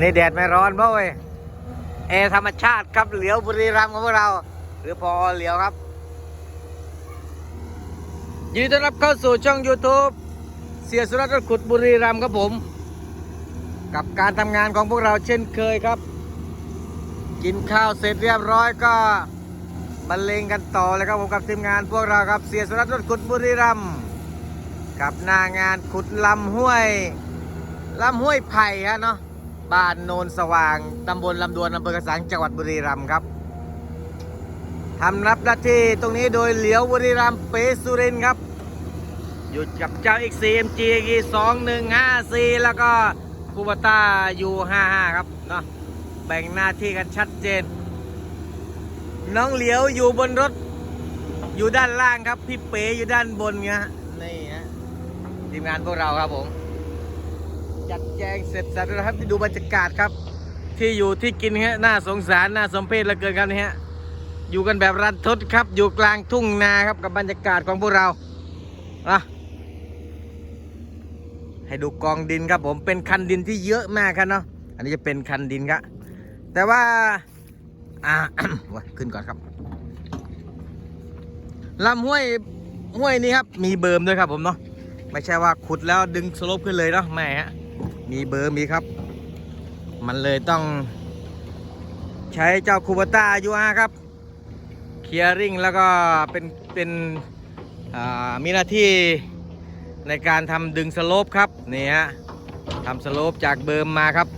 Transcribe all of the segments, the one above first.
นนี้แดดไม่ร้อนเพราะเว้ยแอร์ธรรมชาติครับเหลียวบุรีรัมย์ของพวกเรา หรือพอเหลียวครับ ยินดีต้อนรับเข้าสู่ช่อง YouTube เสียสุรัตน์รถขุดบุรีรัมย์ครับผม กับการทำงานของพวกเราเช่นเคยครับ กินข้าวเสร็จเรียบร้อยก็บรรเลงกันต่อเลยครับผมกับทีมงานพวกเราครับเสียสุรัตน์รถขุดบุรีรัมย์กับหน้างานขุดลำห้วยลำห้วยไผ่ฮะเนาะ บ้านโนนสว่าง ตำบลลำดวนอำเภอกระสังจังหวัดบุรีรัมย์ครับทำรับหน้าที่ตรงนี้โดยเหลียวบุรีรัมย์เปสุรินครับ อยู่กับเจ้า XCMG กีสองหนึ่งห้าสี่แล้วก็คูบต้ายูห้าห้าครับเนาะแบ่งหน้าที่กันชัดเจน น้องเหลียวอยู่บนรถ อยู่ด้านล่างครับ พี่เป๋อยู่ด้านบนเงี้ยนี่ฮะทีมงานพวกเราครับผม จัดแจงเสร็จสับแล้วครับที่ดูบรรยากาศครับ ที่อยู่ที่กินฮะน่าสงสารน่าสมเพชเหลือเกินครับนี่ฮะอยู่กันแบบรันทดครับ อยู่กลางทุ่งนาครับกับบรรยากาศของพวกเราอะให้ดูกองดินครับผมเป็นคันดินที่เยอะมากครับเนาะอันนี้จะเป็นคันดินครับแต่ว่าอ่าขึ้นก่อนครับลำห้วยห้วยนี้ครับมีเบิร์มด้วยครับผมเนาะไม่ใช่ว่าขุดแล้วดึงสลปขึ้นเลยเนาะไม่ฮะ มีเบอร์มีครับ มันเลยต้อง ใช้เจ้าคูบต้ายูอาครับเคลียร์ริงแล้วก็เป็นเป็นมีหน้าที่ในการทำดึงสโลปครับนี่ฮะทำสโลปจากเบิร์มมาครับ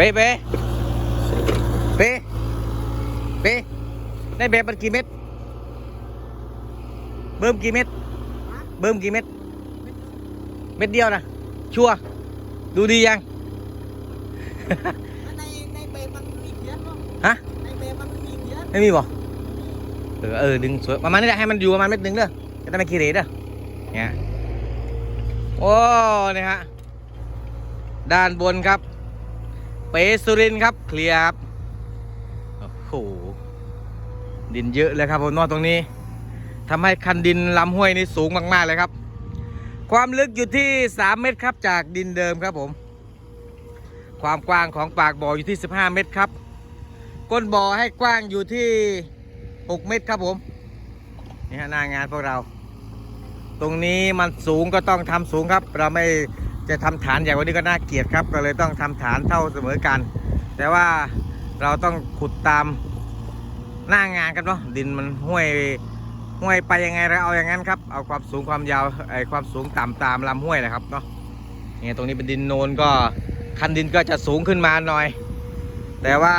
เป๊ะเป๊ะเป๊ะเป๊ะได้แบบมันกี่เม็ดเบิ่มกี่เม็ดเบิ่มกี่เม็ดเม็ดเดียวนะชัวร์ดูดียังในในเบมันมีเขียนเนาะฮะในเบมันมีเขียนไม่มีบ่เออเออดึงสวยประมาณนี้แหละให้มันอยู่ประมาณเม็ดหนึ่งเด้อจะได้ไม่ขี้เหร่เด้อเนี่ยโอ้นี่ฮะด้านบนครับ เปสุรินครับ เคลียร์ครับ โอ้โห ดินเยอะเลยครับผมนอกตรงนี้ทำให้คันดินลำห้วยนี่สูงมาก ๆ เลยครับ ความลึกอยู่ที่ 3 เมตรครับจากดินเดิมครับผม ความกว้างของปากบ่ออยู่ที่ 15 เมตรครับ ก้นบ่อให้กว้างอยู่ที่ 6 เมตรครับผมนี่ฮะหน้างานพวกเรา ตรงนี้มันสูงก็ต้องทำสูงครับ เราไม่ จะทำฐานใหญ่กว่านี้ก็น่าเกลียดครับ ก็เลยต้องทำฐานเท่าเสมอกัน แต่ว่าเราต้องขุดตามหน้างานครับเนาะดินมันห้วยห้วยไปยังไงเราเอาอย่างนั้นครับเอาความสูงความยาวไอความสูงต่ำตามลำห้วยแหละครับเนาะเนี่ยตรงนี้เป็นดินโนนก็คันดินก็จะสูงขึ้นมาหน่อย แต่ว่า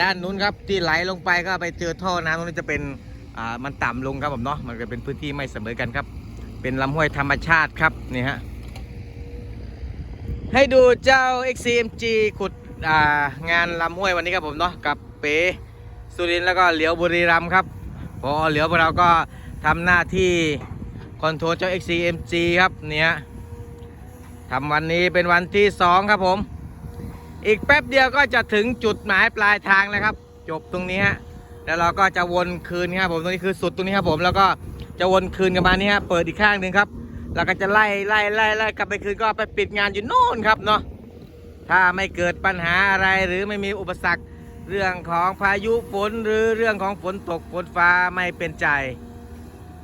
ด้านนู้นครับที่ไหลลงไปก็ไปเจอท่อน้ำตรงนี้จะเป็นอ่ามันต่ำลงครับผมเนาะมันก็เป็นพื้นที่ไม่เสมอกันครับ เป็นลำห้วยธรรมชาติครับนี่ฮะ ให้ดูเจ้า XCMG ขุดางานลำห้วยวันนี้ครับผมเนาะกับเป๋สุรินแล้วก็เหลียวบุรีรัมครับพอเหลียวพวกเราก็ทำหน้าที่คอนโทรลเจ้า XCMG ครับเนี่ยทำวันนี้เป็นวันที่สองครับผม อีกแป๊บเดียวก็จะถึงจุดหมายปลายทางแล้วครับ จบตรงนี้ฮะแล้วเราก็จะวนคืนครับผมตรงนี้คือสุดตรงนี้ครับผมแล้วก็จะวนคืนกันมานี่ฮะเปิดอีกข้างหนึ่งครับ แล้วก็จะไล่ไล่ไล่ไล่กลับไปคืนก็ไปปิดงานอยู่โน่นครับเนาะถ้าไม่เกิดปัญหาอะไรหรือไม่มีอุปสรรคเรื่องของพายุฝนหรือเรื่องของฝนตกฝนฟ้าไม่เป็นใจ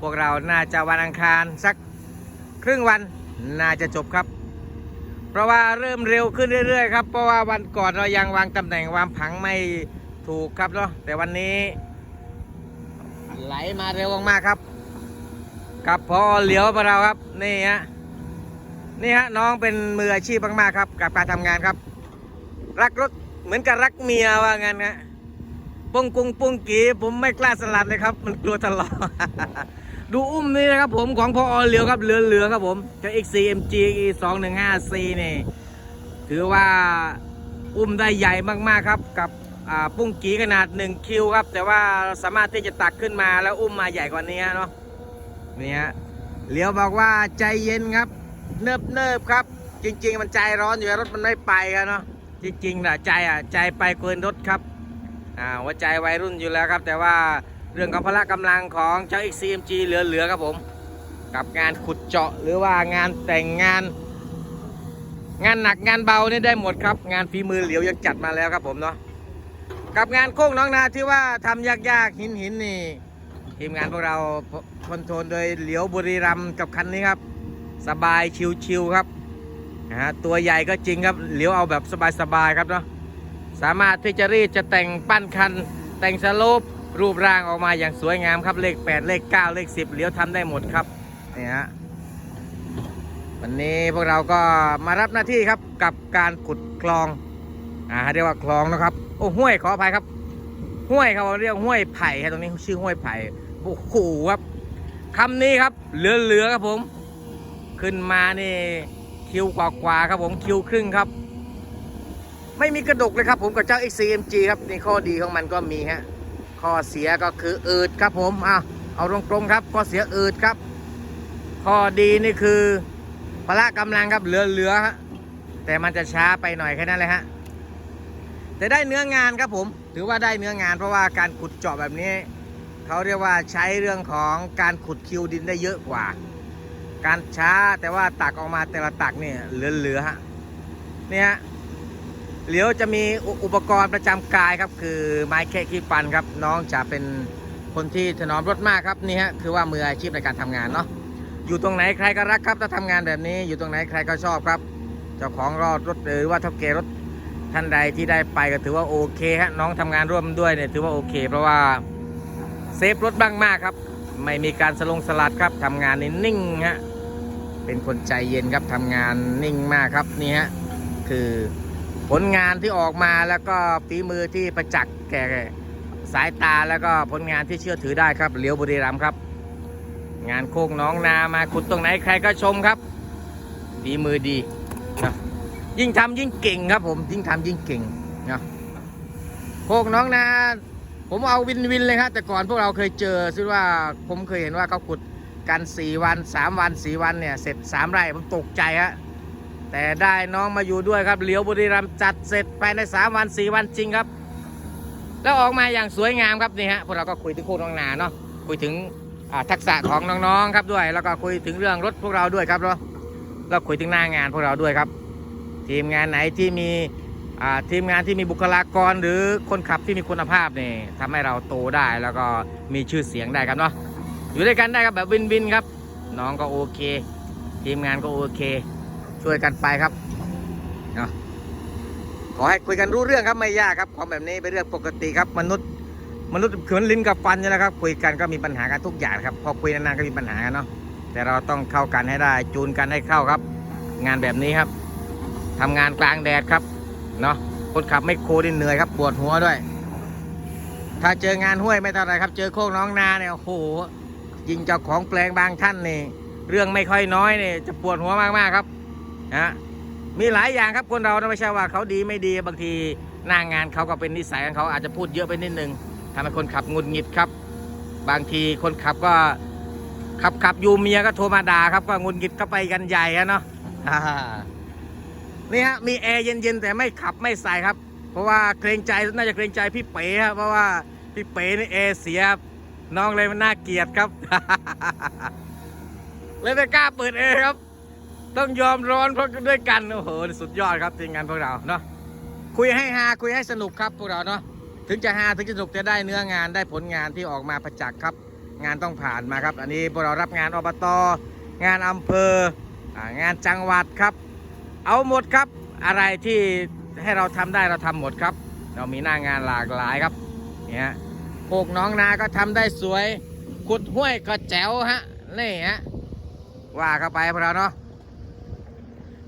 พวกเราน่าจะวันอังคารสักครึ่งวันน่าจะจบครับ เพราะว่าเริ่มเร็วขึ้นเรื่อยๆครับเพราะว่าวันก่อนเรายังวางตำแหน่งวางผังไม่ถูกครับเนาะแต่วันนี้ ไหลมาเร็วมากๆครับ กับพอเหลียวของเราครับนี่ฮะนี่ฮะน้องเป็นมืออาชีพมากๆครับกับการทำงานครับ รักรถเหมือนกับรักเมียว่างั้นฮะปุ้งกุ้งปุ้งกีผมไม่กล้าสลัดเลยครับ มันกลัวทะเลาะดูอุ้มนี่นะครับผมของพอเหลียวครับเหลือๆครับผมเจ้า XCMG 215C นี่ถือว่าอุ้มได้ใหญ่มากๆครับกับปุ้งกีขนาด 1 คิวครับ แต่ว่าสามารถที่จะตักขึ้นมาแล้วอุ้มมาใหญ่กว่านี้เนาะ นี่ฮะเหลียวบอกว่าใจเย็นครับ เนิบเนิบครับ จริง ๆ มันใจร้อนอยู่รถมันไม่ไปกันเนาะจริงๆนะใจอะใจไปเกินรถครับอ่าหัวใจวัยรุ่นอยู่แล้วครับ แต่ว่าเรื่องของพละกำลังของเจ้า XCMG เหลือๆครับผม กับงานขุดเจาะหรือว่างานแต่งงาน งานหนักงานเบานี่ได้หมดครับ งานฝีมือเหลียวยังจัดมาแล้วครับผมเนาะกับงานโค้งน้องนาที่ว่าทำยากๆหินหินๆนี่ ทีมงานพวกเราคอนโทรลโดยเหลียวบุรีรัมกับคันนี้ครับ สบายชิวๆครับนะฮะตัวใหญ่ก็จริงครับเหลียวเอาแบบสบายๆครับเนาะสามารถที่จะรีดจะแต่งปั้นคัน แต่งสโลปรูปร่างออกมาอย่างสวยงามครับเลข 8 เลข 9 เลข 10เหลียวทำได้หมดครับนี่ฮะวันนี้พวกเราก็มารับหน้าที่ครับกับการขุดคลองอ่าเรียกว่าคลองนะครับโอ้ห้วยขออภัยครับห้วยครับเราเรียกห้วยไผ่ครับตรงนี้ชื่อห้วยไผ่ โอ้โหครับคำนี้ครับ เหลือๆครับผม ขึ้นมานี่คิวกว่าๆครับผมคิวครึ่งครับ ไม่มีกระดกเลยครับผมกับเจ้า XCMG ครับนี่ข้อดีของมันก็มีฮะข้อเสียก็คืออืดครับผมอะเอาตรงๆครับข้อเสียอืดครับ ข้อดีนี่คือพละกำลังครับเหลือๆฮะแต่มันจะช้าไปหน่อยแค่นั้นเลยฮะแต่ได้เนื้องานครับผม ถือว่าได้เนื้องานเพราะว่าการขุดเจาะแบบนี้ เขาเรียกว่าใช้เรื่องของการขุดคิวดินได้เยอะกว่า การช้าแต่ว่าตักออกมาแต่ละตักเนี่ยเหลือๆฮะเนี่ยฮะเหลียวจะมีอุอุปกรณ์ประจำกายครับ คือไม้แค่ขี้ฟันครับ น้องจะเป็นคนที่ถนอมรถมากครับนี่ฮะคือว่ามืออาชีพในการทำงานเนาะอยู่ตรงไหนใครก็รักครับถ้าทำงานแบบนี้ อยู่ตรงไหนใครก็ชอบครับ เจ้าของรอดรถหรือว่าเท่าเกรถท่านใดที่ได้ไปก็ถือว่าโอเคฮะน้องทำงานร่วมด้วยเนี่ยถือว่าโอเค เพราะว่า เซฟรถบ้างมากครับ ไม่มีการสลงสลัดครับทำงานนี่นิ่งฮะเป็นคนใจเย็นครับทำงานนิ่งมากครับนี่ฮะคือผลงานที่ออกมาแล้วก็ฝีมือที่ประจักษ์แก่สายตาแล้วก็ผลงานที่เชื่อถือได้ครับเหลียวบุรีรัมย์ครับ งานโคกน้องนามาขุดตรงไหนใครก็ชมครับฝีมือดีนะยิ่งทำยิ่งเก่งครับผมยิ่งทำยิ่งเก่งนะโคกน้องนา ผมเอาวินวินเลยครับแต่ก่อนพวกเราเคยเจอซึ่งว่าผมเคยเห็นว่าเขาขุดกัน4วัน3วัน4วันเนี่ยเสร็จ3ไร่ผมตกใจฮะแต่ได้น้องมาอยู่ด้วยครับเหลียวบุรีรัมจัดเสร็จภายใน3วัน4วันจริงครับ แล้วออกมาอย่างสวยงามครับนี่ฮะพวกเราก็คุยถึงโคกน้องนาเนาะคุยถึงทักษะของน้องๆครับด้วย แล้วก็คุยถึงเรื่องรถพวกเราด้วยครับแล้วแล้วคุยถึงหน้างานพวกเราด้วยครับ ทีมงานไหนที่มี ทีมงานที่มีบุคลากรหรือคนขับที่มีคุณภาพนี่ทำให้เราโตได้แล้วก็มีชื่อเสียงได้ครับเนาะอยู่ด้วยกันได้ครับแบบวินวินครับ น้องก็โอเค ทีมงานก็โอเค ช่วยกันไปครับเนาะขอให้คุยกันรู้เรื่องครับไม่ยากครับความแบบนี้เป็นเรื่องปกติครับมนุษย์มนุษย์เหมือนลิ้นกับฟันนี่แหละครับ คุยกันก็มีปัญหากันทุกอย่างครับพอคุยนานๆก็มีปัญหากันเนาะแต่เราต้องเข้ากันให้ได้จูนกันให้เข้าครับ งานแบบนี้ครับทำงานกลางแดดครับ เนาะคนขับไม่โคดิเหนื่อยครับปวดหัวด้วย ถ้าเจองานห้วยไม่เท่าไรครับ เจอโคกน้องนาเนี่ยโอ้โหยิงเจ้าของแปลงบางท่านนี่เรื่องไม่ค่อยน้อยนี่จะปวดหัวมากๆครับนะมีหลายอย่างครับคนเรานะไม่ใช่ว่าเขาดีไม่ดีบางทีหน้างงานเขาก็เป็นนิสัยของเขาอาจจะพูดเยอะไปนิดนึงทำให้คนขับงุดหงิดครับ บางทีคนขับก็ขับขับอยู่เมียก็โทรมาด่าครับก็งุดหงิดก็ไปกันใหญ่อะเนาะ นี่ฮะมีแอร์เย็นๆแต่ไม่ขับไม่ใส่ครับ เพราะว่าเกรงใจน่าจะเกรงใจพี่เป๋ครับเพราะว่าพี่เป๋นี่แอร์เสียครับน้องเลยมันน่าเกลียดครับ เลยไม่กล้าเปิดแอร์ครับ ต้องยอมร้อนเพราะด้วยกันโอ้โหสุดยอดครับทีมงานพวกเราเนาะคุยให้ฮาคุยให้สนุกครับพวกเราเนาะถึงจะหาถึงจะสนุกจะได้เนื้องานได้ผลงานที่ออกมาประจักษ์ครับ งานต้องผ่านมาครับ อันนี้พวกเรารับงานอบตงานอำเภองานจังหวัดครับ เอาหมดครับ อะไรที่ให้เราทำได้เราทำหมดครับ เรามีหน้างานหลากหลายครับเนี่ยโคกน้องนาก็ทำได้สวย ขุดห้วยก็แจ๋วฮะนี่ฮะว่าเข้าไปพวกเราเนาะ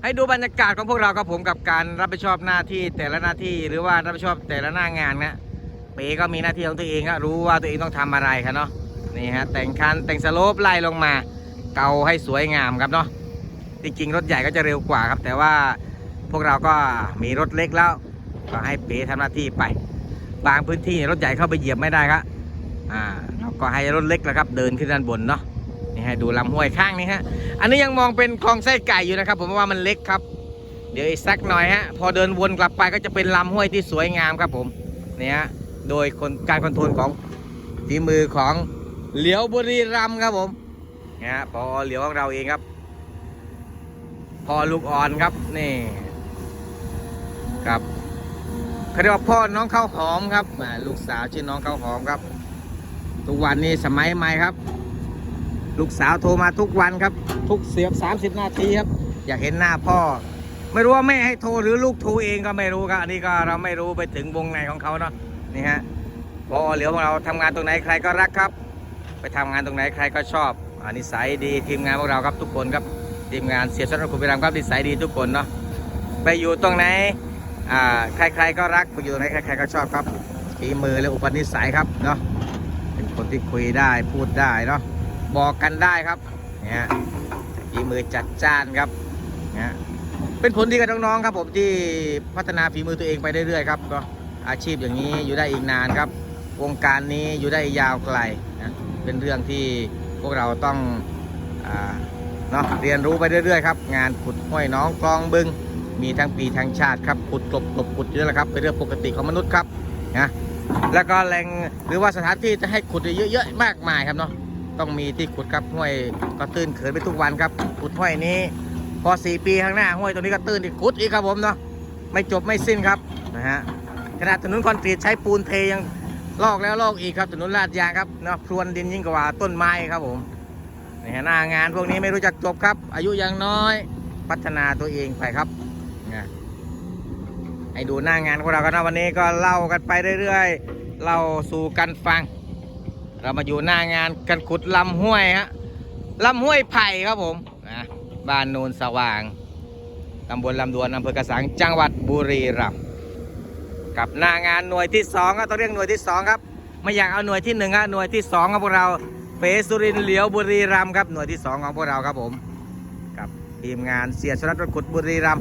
ให้ดูบรรยากาศของพวกเราครับผมกับการรับผิดชอบหน้าที่แต่ละหน้าที่หรือว่ารับผิดชอบแต่ละหน้างานนะเป๋ก็มีหน้าที่ของตัวเองครับรู้ว่าตัวเองต้องทำอะไรครับเนาะนี่ฮะแต่งคันแต่งสโลปไล่ลงมา เกาให้สวยงามครับเนาะ จริงๆรถใหญ่ก็จะเร็วกว่าครับ แต่ว่าพวกเราก็มีรถเล็กแล้วก็ให้เป๋ทำหน้าที่ไป บางพื้นที่รถใหญ่เข้าไปเหยียบไม่ได้ครับอ่าเราก็ให้รถเล็กแหละครับ เดินขึ้นด้านบนเนาะนี่ให้ดูลำห้วยข้างนี้ฮะอันนี้ยังมองเป็นคลองไส้ไก่อยู่นะครับ ผมว่ามันเล็กครับ เดี๋ยวอีกสักหน่อยฮะพอเดินวนกลับไปก็จะเป็นลำห้วยที่สวยงามครับผมเนี่ยฮะโดยคนการคอนโทรลของฝีมือของเหลียวบุรีรัมครับผมเนี่ยฮะพอเหลียวของเราเองครับ พ่อลูกอ่อนครับนี่ครับเขาเรียกว่าพ่อน้องข้าวหอมครับอ่ลูกสาวชื่อน้องข้าวหอมครับ ทุกวันนี้สมัยใหม่ครับ ลูกสาวโทรมาทุกวันครับ ทุกเสียบ30นาทีครับ อยากเห็นหน้าพ่อ ไม่รู้ว่าแม่ให้โทรหรือลูกโทรเองก็ไม่รู้ครับอันนี้ก็เราไม่รู้ไปถึงวงในของเขาเนาะนี่ฮะพอเหลียวของเราทำงานตรงไหนใครก็รักครับ ไปทำงานตรงไหนใครก็ชอบอันนิสัยดีทีมงานพวกเราครับทุกคนครับ ทีมงานเสียสละคุณไปรามครับนิสัยดีทุกคนเนาะไปอยู่ตรงไหนอ่าใครๆก็รักไปอยู่ตรงไหนใครๆก็ชอบครับฝีมือและอุปนิสัยครับเนาะเป็นคนที่คุยได้พูดได้เนาะบอกกันได้ครับเนี่ยฝีมือจัดจ้านครับเนี่ยเป็นผลดีกับน้องๆครับผมที่พัฒนาฝีมือตัวเองไปเรื่อยๆครับก็อาชีพอย่างนี้อยู่ได้อีกนานครับ วงการนี้อยู่ได้ยาวไกลนะเป็นเรื่องที่พวกเราต้องอา เนาะเรียนรู้ไปเรื่อยๆครับงานขุดห้วยน้องคลองบึง มีทั้งปีทั้งชาติครับขุดกลบกลบขุดเยอะแล้วครับเป็นเรื่องปกติของมนุษย์ครับนะแล้วก็แหล่งหรือว่าสถานที่จะให้ขุดเยอะๆมากมายครับเนาะต้องมีที่ขุดครับห้วยก็ตื้นเขินไปทุกวันครับขุดห้วยนี้ พอสี่ปีข้างหน้าห้วยตรงนี้ก็ตื้นอีกขุดอีกครับผมเนาะไม่จบไม่สิ้นครับนะฮะขนาดถนนคอนกรีตใช้ปูนเทยังลอกแล้วลอกอีกครับถนนลาดยางครับเนาะพรวนดินยิ่งกว่าต้นไม้ครับผม นี่หน้างานพวกนี้ไม่รู้จักจบครับ อายุยังน้อย พัฒนาตัวเองไปครับนะให้ดูหน้างานของเรากันนะวันนี้ก็เล่ากันไปเรื่อยๆเล่าสู่กันฟัง เรามาอยู่หน้างานกันขุดลำห้วยฮะลำห้วยไผ่ครับผมนะบ้านโนนสว่างตำบลลำดวนอำเภอกระสังจังหวัดบุรีรัมย์กับหน้างานหน่วยที่สองครับต้องเรียกหน่วยที่สองครับไม่อยากเอาหน่วยที่หนึ่งหน่วยที่สองของพวกเรา เปสุรินเหลียวบุรีรัมครับหน่วยที่สองของพวกเราครับผม กับทีมงานเสียชรัตรขุดบุรีรัม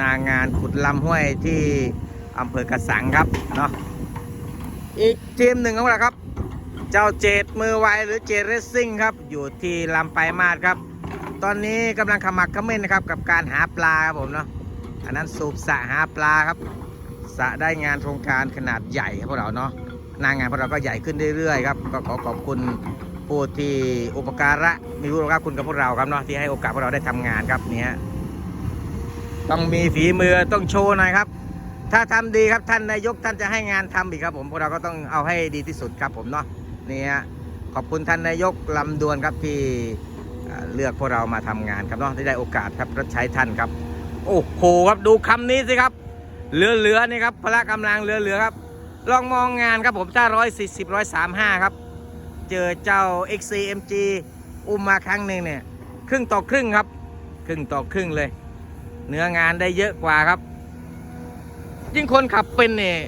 นางานขุดลำห้วยที่อำเภอกระสังครับเนาะอีกทีมหนึ่งของเราครับ เจ้าเจดมือไวหรือเจดเรสซิ่งครับ อยู่ที่ลำไปมาดครับ ตอนนี้กำลังขมักขม้นนะครับกับการหาปลาครับผมเนาะอันนั้นสูบสะหาปลาครับสะได้งานโครงการขนาดใหญ่ครับพวกเราเนาะนางานพวกเราก็ใหญ่ขึ้นเรื่อยๆครับ ก็ขอขอบคุณ ผู้ที่อุปการะมีผู้รับคุณกับพวกเราครับเนาะที่ให้โอกาสพวกเราได้ทำงานครับเนี่ยต้องมีฝีมือต้องโชว์หน่อยครับ ถ้าทำดีครับท่านนายกท่านจะให้งานทำอีกครับ ผมพวกเราก็ต้องเอาให้ดีที่สุดครับผมเนาะนี่ฮะขอบคุณท่านนายกลำดวนครับที่เลือกพวกเรามาทำงานครับเนาะที่ได้โอกาสครับรับใช้ท่านครับ โอ้โหครับดูคำนี้สิครับเหลือเหลือๆนี่ครับพละกำลังเหลือเหลือๆครับ ลองมองงานครับผมถ้าร้อยสี่สิบร้อยสามห้าครับ เจอเจ้า XCMG อุ้มมาครั้งหนึ่งเนี่ยครึ่งต่อครึ่งครับ ครึ่งต่อครึ่งเลย เนื้องานได้เยอะกว่าครับ ยิ่งคนขับเป็นเนี่ย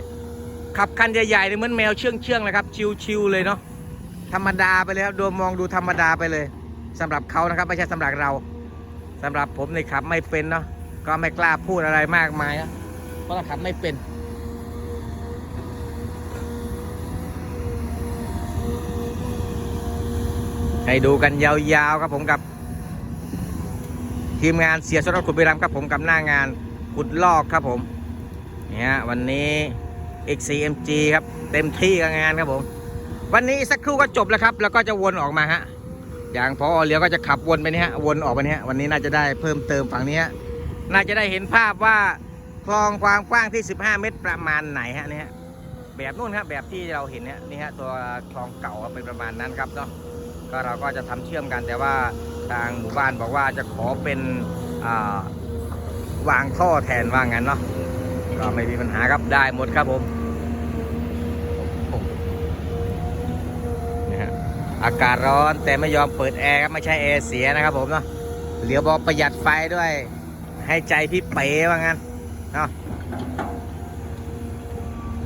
ขับคันใหญ่ๆเนี่ยเหมือนแมวเชื่องเชื่องๆเลยครับ ชิวๆเลยเนาะธรรมดาไปเลยครับดูมองดูธรรมดาไปเลยสำหรับเขานะครับไม่ใช่สำหรับเราสำหรับผมในขับไม่เป็นเนาะก็ไม่กล้าพูดอะไรมากมายนะเพราะเราขับไม่เป็น ให้ดูกันยาวๆครับผมกับ ทีมงานเสียสรขุดบิรัมครับผมกับหน้างานขุดลอกครับผมเนี่ยวันนี้ XCMG ครับ เต็มที่กับงานครับผม วันนี้สักครู่ก็จบแล้วครับ แล้วก็จะวนออกมาฮะอย่างพอเลี้ยวก็จะขับวนไปนี่ฮะวนออกไปนี่ฮะวันนี้น่าจะได้เพิ่มเติมฝั่งนี้ฮะน่าจะได้เห็นภาพว่าคลองความกว้างที่ 15 เมตรประมาณไหนฮะเนี่ยฮะแบบนู่นครับแบบที่เราเห็นเนี่ยนี่ฮะตัวคลองเก่าเป็นประมาณนั้นครับเนาะ ก็เราก็จะทำเชื่อมกัน แต่ว่าทางหมู่บ้านบอกว่าจะขอเป็นวางท่อแทนว่างั้นเนาะก็ไม่มีปัญหาครับได้หมดครับผมโอ้โหนี่ฮะอากาศร้อนแต่ไม่ยอมเปิดแอร์ครับไม่ใช่แอร์เสียนะครับผมเนาะเหลียวบอกประหยัดไฟด้วย ให้ใจพี่เป๋ว่างั้นเนาะ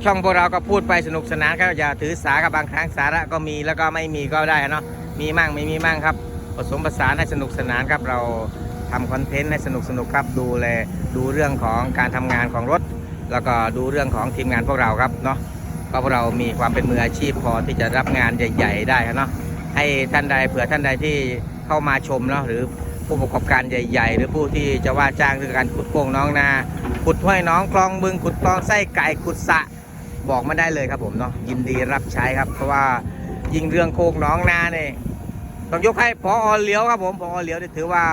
ช่องพวกเราก็พูดไปสนุกสนานครับอย่าถือสากับบางครั้งสาระก็มีแล้วก็ไม่มีก็ได้เนาะ มีมั่งไม่มีมั่งครับ ผสมผสานให้สนุกสนานครับ เราทำคอนเทนต์ให้สนุกสนุกครับ ดูแลดูเรื่องของการทำงานของรถ แล้วก็ดูเรื่องของทีมงานพวกเราครับเนาะก็พวกเรามีความเป็นมืออาชีพพอที่จะรับงานใหญ่ ๆ ได้ครับเนาะให้ท่านใดเผื่อท่านใดที่เข้ามาชมเนาะหรือผู้ประกอบการใหญ่ ๆ หรือผู้ที่จะว่าจ้างเรื่องการขุดโป่งน้องนาขุดห้วยน้องคลองบึงขุดคลองไส้ไก่ขุดสะบอกมาได้เลยครับผมเนาะยินดีรับใช้ครับ เพราะว่ายิงเรื่องโคกน้องนาเนี่ย ต้องยกให้พออเหลียวครับผมพออเหลียวนี่ถือว่า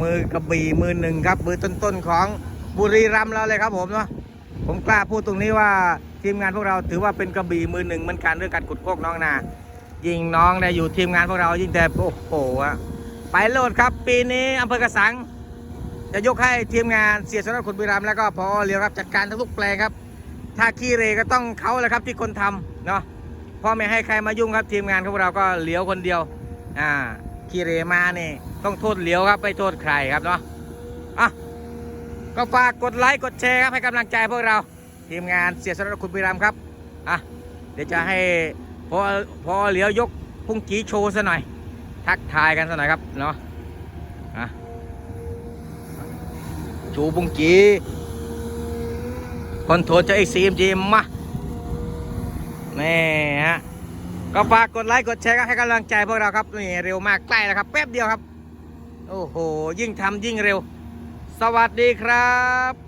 มือกระบี่มือหนึ่งครับมือต้นๆของบุรีรัมย์เราเลยครับผมเนาะผมกล้าพูดตรงนี้ว่าทีมงานพวกเราถือว่าเป็นกระบี่มือหนึ่งเหมือนกันเรื่องการขุดโคกน้องนายิงน้องเนี่ยอยู่ทีมงานพวกเรายิ่งแต่โอ้โหอะไปโลดครับ ปีนี้อำเภอกระสัง จะยกให้ทีมงานเสียสนขุดบุรีรัมย์แล้วก็พอเลียวครับจัดการทั้งทุกแปลงครับ ถ้าขี้เรก็ต้องเขาแหละครับที่คนทำเนาะพ่อไม่ให้ใครมายุ่งครับทีมงานของเราก็เหลียวคนเดียว อ่าขี้เรมานี่ต้องโทษเหลียวครับไม่โทษใครครับเนาะอะก็ฝากกดไลค์กดแชร์ครับให้กำลังใจพวกเราทีมงานเสียสนขุดบุรีรัมครับอะเดี๋ยวจะให้พอพอเหลียวยกพุ่งกีโชว์ซะหน่อย ทักทายกันซะหน่อยครับเนาะอะชูพุ่งกีคอนโทรลจะเอ็กซีมจีมาแม่ฮะ ก็ฝากกดไลค์กดแชร์ก็ให้กำลังใจพวกเราครับนี่เร็วมากใกล้แล้วครับ แป๊บเดียวครับ โอ้โห ยิ่งทำยิ่งเร็ว สวัสดีครับ